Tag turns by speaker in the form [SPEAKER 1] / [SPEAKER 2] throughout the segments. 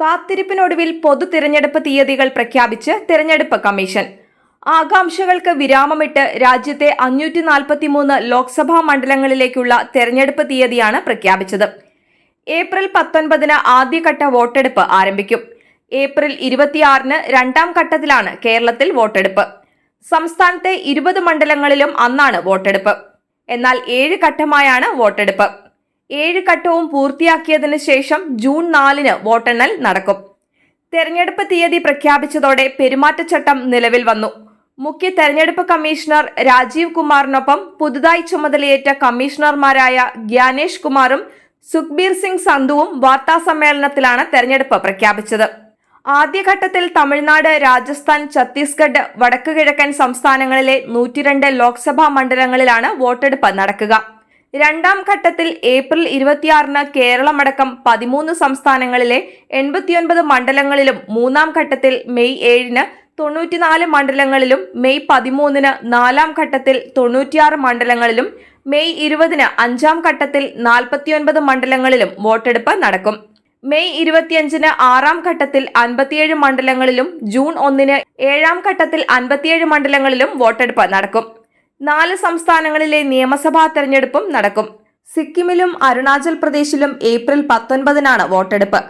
[SPEAKER 1] കാത്തിരിപ്പിനൊടുവിൽ പൊതു തിരഞ്ഞെടുപ്പ് തീയതികൾ പ്രഖ്യാപിച്ച് തിരഞ്ഞെടുപ്പ് കമ്മീഷൻ. ആകാംക്ഷകൾക്ക് വിരാമമിട്ട് രാജ്യത്തെ അഞ്ഞൂറ്റി നാൽപ്പത്തിമൂന്ന് ലോക്സഭാ മണ്ഡലങ്ങളിലേക്കുള്ള തെരഞ്ഞെടുപ്പ് തീയതിയാണ് പ്രഖ്യാപിച്ചത്. ഏപ്രിൽ പത്തൊൻപതിന് ആദ്യഘട്ട വോട്ടെടുപ്പ് ആരംഭിക്കും. ഏപ്രിൽ ഇരുപത്തിയാറിന് രണ്ടാം ഘട്ടത്തിലാണ് കേരളത്തിൽ വോട്ടെടുപ്പ്. സംസ്ഥാനത്തെ ഇരുപത് മണ്ഡലങ്ങളിലും അന്നാണ് വോട്ടെടുപ്പ്. എന്നാൽ ഏഴ് ഘട്ടമായാണ് വോട്ടെടുപ്പ്. ഏഴ് ഘട്ടവും പൂർത്തിയാക്കിയതിനു ശേഷം ജൂൺ നാലിന് വോട്ടെണ്ണൽ നടക്കും. തെരഞ്ഞെടുപ്പ് തീയതി പ്രഖ്യാപിച്ചതോടെ പെരുമാറ്റച്ചട്ടം നിലവിൽ വന്നു. മുഖ്യ തെരഞ്ഞെടുപ്പ് കമ്മീഷണർ രാജീവ് കുമാറിനൊപ്പം പുതുതായി ചുമതലയേറ്റ കമ്മീഷണർമാരായ ഗ്യാനേഷ് കുമാറും സുഖ്ബീർ സിംഗ് സന്ധുവും വാർത്താസമ്മേളനത്തിലാണ് തെരഞ്ഞെടുപ്പ് പ്രഖ്യാപിച്ചത്. ആദ്യഘട്ടത്തിൽ തമിഴ്നാട് രാജസ്ഥാൻ ഛത്തീസ്ഗഡ് വടക്കു കിഴക്കൻ സംസ്ഥാനങ്ങളിലെ നൂറ്റിരണ്ട് ലോക്സഭാ മണ്ഡലങ്ങളിലാണ് വോട്ടെടുപ്പ് നടക്കുക. രണ്ടാം ഘട്ടത്തിൽ ഏപ്രിൽ ഇരുപത്തിയാറിന് കേരളമടക്കം പതിമൂന്ന് സംസ്ഥാനങ്ങളിലെ എൺപത്തിയൊൻപത് മണ്ഡലങ്ങളിലും മൂന്നാം ഘട്ടത്തിൽ മെയ് ഏഴിന് തൊണ്ണൂറ്റിനാല് മണ്ഡലങ്ങളിലും മെയ് പതിമൂന്നിന് നാലാം ഘട്ടത്തിൽ തൊണ്ണൂറ്റിയാറ് മണ്ഡലങ്ങളിലും മെയ് ഇരുപതിന് അഞ്ചാം ഘട്ടത്തിൽ നാൽപ്പത്തിയൊൻപത് മണ്ഡലങ്ങളിലും വോട്ടെടുപ്പ് നടക്കും. മെയ് ഇരുപത്തിയഞ്ചിന് ആറാം ഘട്ടത്തിൽ അൻപത്തിയേഴ് മണ്ഡലങ്ങളിലും ജൂൺ ഒന്നിന് ഏഴാം ഘട്ടത്തിൽ അൻപത്തിയേഴ് മണ്ഡലങ്ങളിലും വോട്ടെടുപ്പ് നടക്കും. നാല് സംസ്ഥാനങ്ങളിലെ നിയമസഭാ തെരഞ്ഞെടുപ്പും നടക്കും. സിക്കിമിലും അരുണാചൽ പ്രദേശിലും ഏപ്രിൽ പത്തൊൻപതിനാണ് വോട്ടെടുപ്പ്.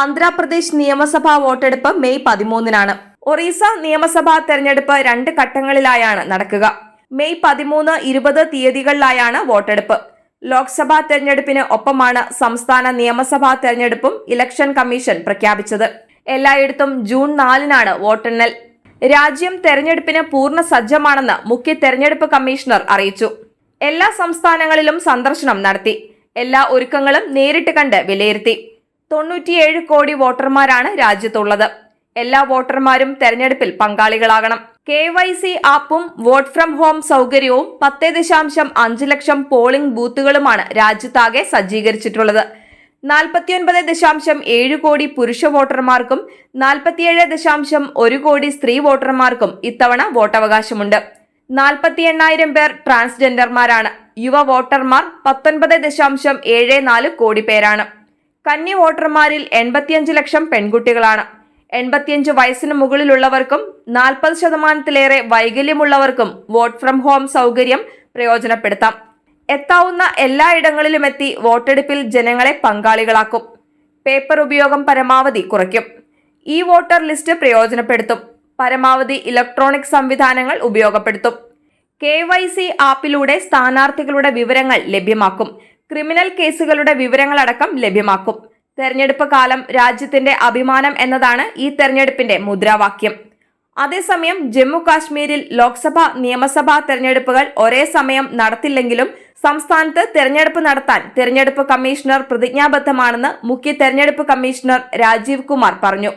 [SPEAKER 1] ആന്ധ്രാപ്രദേശ് നിയമസഭാ വോട്ടെടുപ്പ് മെയ് പതിമൂന്നിനാണ്. ഒറീസ നിയമസഭാ തെരഞ്ഞെടുപ്പ് രണ്ട് ഘട്ടങ്ങളിലായാണ് നടക്കുക. മെയ് പതിമൂന്ന് ഇരുപത് തീയതികളിലായാണ് വോട്ടെടുപ്പ്. ലോക്സഭാ തെരഞ്ഞെടുപ്പിന് ഒപ്പമാണ് സംസ്ഥാന നിയമസഭാ തെരഞ്ഞെടുപ്പും ഇലക്ഷൻ കമ്മീഷൻ പ്രഖ്യാപിച്ചത്. എല്ലായിടത്തും ജൂൺ നാലിനാണ് വോട്ടെണ്ണൽ. രാജ്യം തെരഞ്ഞെടുപ്പിന് പൂർണ സജ്ജമാണെന്ന് മുഖ്യ തെരഞ്ഞെടുപ്പ് കമ്മീഷണർ അറിയിച്ചു. എല്ലാ സംസ്ഥാനങ്ങളിലും സന്ദർശനം നടത്തി. എല്ലാ ഒരുക്കങ്ങളും നേരിട്ട് കണ്ട് വിലയിരുത്തി. തൊണ്ണൂറ്റിയേഴ് കോടി വോട്ടർമാരാണ് രാജ്യത്തുള്ളത്. എല്ലാ വോട്ടർമാരും തെരഞ്ഞെടുപ്പിൽ പങ്കാളികളാകണം. കെ വൈ സി ആപ്പും വോട്ട് ഫ്രം ഹോം സൗകര്യവും പത്ത് ദശാംശം അഞ്ച് ലക്ഷം പോളിംഗ് ബൂത്തുകളുമാണ് രാജ്യത്താകെ സജ്ജീകരിച്ചിട്ടുള്ളത്. നാൽപ്പത്തിയൊൻപത് ദശാംശം ഏഴ് കോടി പുരുഷ വോട്ടർമാർക്കും നാൽപ്പത്തിയേഴ് ദശാംശം ഒരു കോടി സ്ത്രീ വോട്ടർമാർക്കും ഇത്തവണ വോട്ടവകാശമുണ്ട്. നാൽപ്പത്തി എണ്ണായിരം പേർ ട്രാൻസ്ജെൻഡർമാരാണ്. യുവ വോട്ടർമാർ പത്തൊൻപത് ദശാംശം ഏഴ് നാല് കോടി പേരാണ്. കന്നി വോട്ടർമാരിൽ എൺപത്തിയഞ്ച് ലക്ഷം പെൺകുട്ടികളാണ്. എൺപത്തിയഞ്ച് വയസ്സിന് മുകളിലുള്ളവർക്കും നാൽപ്പത് ശതമാനത്തിലേറെ വൈകല്യമുള്ളവർക്കും വോട്ട് ഫ്രം ഹോം സൗകര്യം പ്രയോജനപ്പെടുത്താം. എത്താവുന്ന എല്ലായിടങ്ങളിലും എത്തി വോട്ടെടുപ്പിൽ ജനങ്ങളെ പങ്കാളികളാക്കും. പേപ്പർ ഉപയോഗം പരമാവധി കുറയ്ക്കും. ഈ വോട്ടർ ലിസ്റ്റ് പ്രയോജനപ്പെടുത്തും. പരമാവധി ഇലക്ട്രോണിക് സംവിധാനങ്ങൾ ഉപയോഗപ്പെടുത്തും. കെ വൈ സി ആപ്പിലൂടെ സ്ഥാനാർത്ഥികളുടെ വിവരങ്ങൾ ലഭ്യമാക്കും. ക്രിമിനൽ കേസുകളുടെ വിവരങ്ങളടക്കം ലഭ്യമാക്കും. തെരഞ്ഞെടുപ്പ് കാലം രാജ്യത്തിന്റെ അഭിമാനം എന്നതാണ് ഈ തെരഞ്ഞെടുപ്പിന്റെ മുദ്രാവാക്യം. അതേസമയം ജമ്മു കാശ്മീരിൽ ലോക്സഭ നിയമസഭാ തെരഞ്ഞെടുപ്പുകൾ ഒരേ സമയം നടത്തില്ലെങ്കിലും സംസ്ഥാനത്ത് തെരഞ്ഞെടുപ്പ് നടത്താൻ തെരഞ്ഞെടുപ്പ് കമ്മീഷണർ പ്രതിജ്ഞാബദ്ധമാണെന്ന് മുഖ്യ തെരഞ്ഞെടുപ്പ് കമ്മീഷണർ രാജീവ് കുമാർ പറഞ്ഞു.